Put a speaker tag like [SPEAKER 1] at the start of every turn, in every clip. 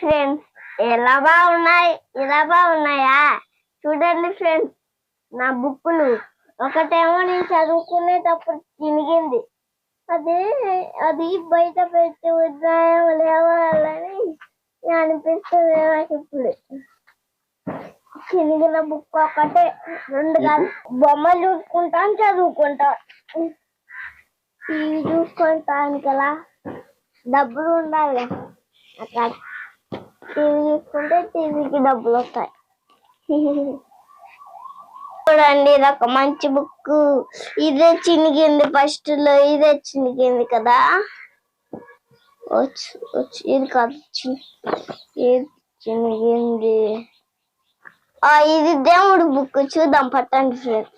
[SPEAKER 1] Friends ఎలా బాగున్నాయి? ఇలా బాగున్నాయా? చూడండి ఫ్రెండ్స్ నా బుక్కులు ఒకటేమో నేను చదువుకునేటప్పుడు చినిగింది. అది అది బయట పెట్టి ఉన్నాయో లేవాలని అనిపిస్తుంది నాకు ఇప్పుడు చినిగిన బుక్ ఒకటే. రెండు కాదు. బొమ్మలు చూసుకుంటాను చదువుకుంటా. టీవీ చూసుకుంటానికి ఎలా? డబ్బులు ఉండాలి అక్కడ టీవీ చూసుకుంటే టీవీకి డబ్బులు వస్తాయి చూడండి ఇది ఒక మంచి బుక్. ఇదే చినిగింది ఫస్ట్లో ఇదే చినిగింది కదా. వచ్చు వచ్చు ఇది కాదు చి- ఇది చినిగింది? ఆ ఇది దేవుడు బుక్. చూద్దాం పట్టండి ఫ్రెండ్స్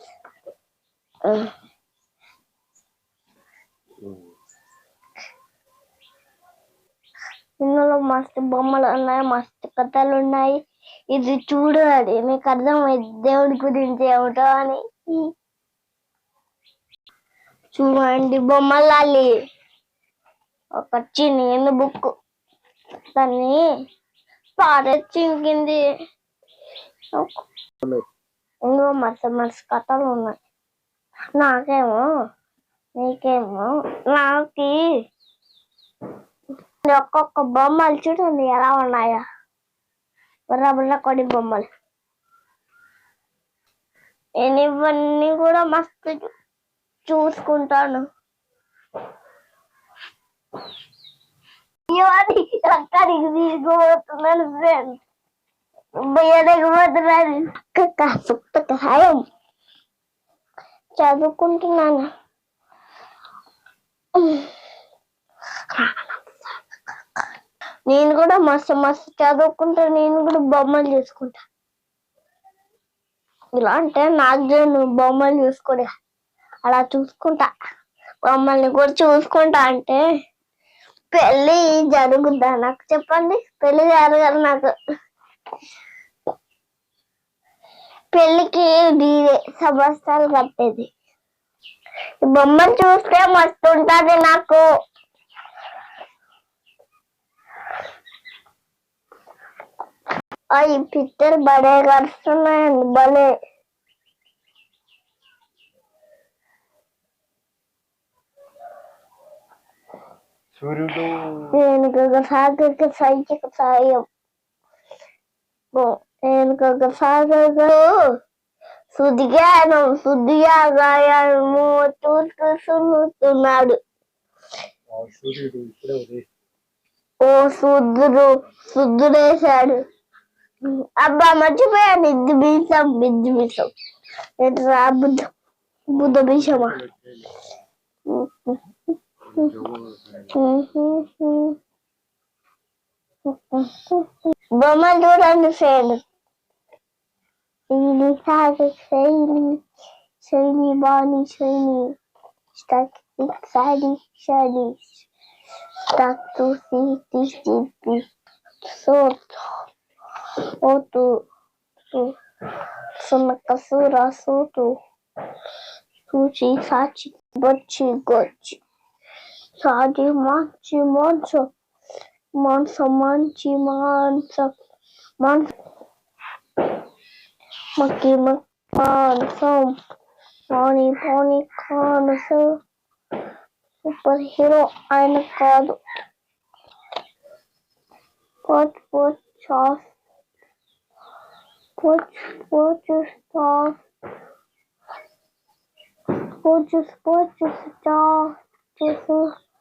[SPEAKER 1] ఇందులో మస్తు బొమ్మలు ఉన్నాయి. మస్తు కథలు ఉన్నాయి. ఇది చూడాలి మీకు అర్థమైంది. దేవుడి గురించి ఏమిటో అని. చూడండి బొమ్మలాలి. ఒక చిన్న బుక్ దాన్ని పారే చింకింది ఇందులో మస్తు మస్తు కథలు ఉన్నాయి. నాకేమో నీకేమో నాకి ఒక్కొక్క బొమ్మలు చూడండి ఎలా ఉన్నాయో. బుర్ర కొన్ని బొమ్మలు. నేను ఇవన్నీ కూడా మస్తు చూసుకుంటాను. ఇవన్నీ అక్కడికి తీసుకుపోతున్నాను ఫ్రెండ్స్ బయటకుపోతున్నాను కాస్త సహాయం చదువుకుంటున్నాను. నేను కూడా మస్తు మస్తు చదువుకుంటా నేను కూడా బొమ్మలు చూసుకుంటా. ఇలా అంటే నాకు నేను బొమ్మలు చూసుకోలే అలా చూసుకుంటా. బొమ్మల్ని కూడా చూసుకుంటా అంటే పెళ్ళి జరుగుద్దా నాకు చెప్పండి? పెళ్ళి జరగాలి నాకు. పెళ్ళికి డీజే సమస్తాలు కట్టేది. బొమ్మను బొమ్మలు చూస్తే మస్తు ఉంటుంది నాకు. ఈ పిక్చర్ భలే కరుస్తున్నాయండి భలే.
[SPEAKER 2] సూర్యుడు.
[SPEAKER 1] వెనుక సాగక సైకిక సాయం. సుదిగాగాయము చూస్తున్నాడు
[SPEAKER 2] ఆ సూర్యుడు ఇప్పుడే ఉదయిస్తున్నాడు.
[SPEAKER 1] ఓ శుద్ధుడు శుద్ధుడేశాడు అబ్బా మర్చిపోయాను ఇది బీసం బిద్దు బీసం ఎట్రా బుద్ధ బుద్ధ బీసమా బొమ్మలు చూడండి ఫ్రెండ్ శైలి సాగు శైలి శైలి బాణి శైలి stuck సాడి షాడి stuck to see this this so otu su sunakasura sutu suci saci boci goci saci maci monso monso manci manso manso maki makanso Pony Pony Connoisseur Superhero Iron Card Pot Pot Sauce Koç Burcustav Burcus Burcustav Jesus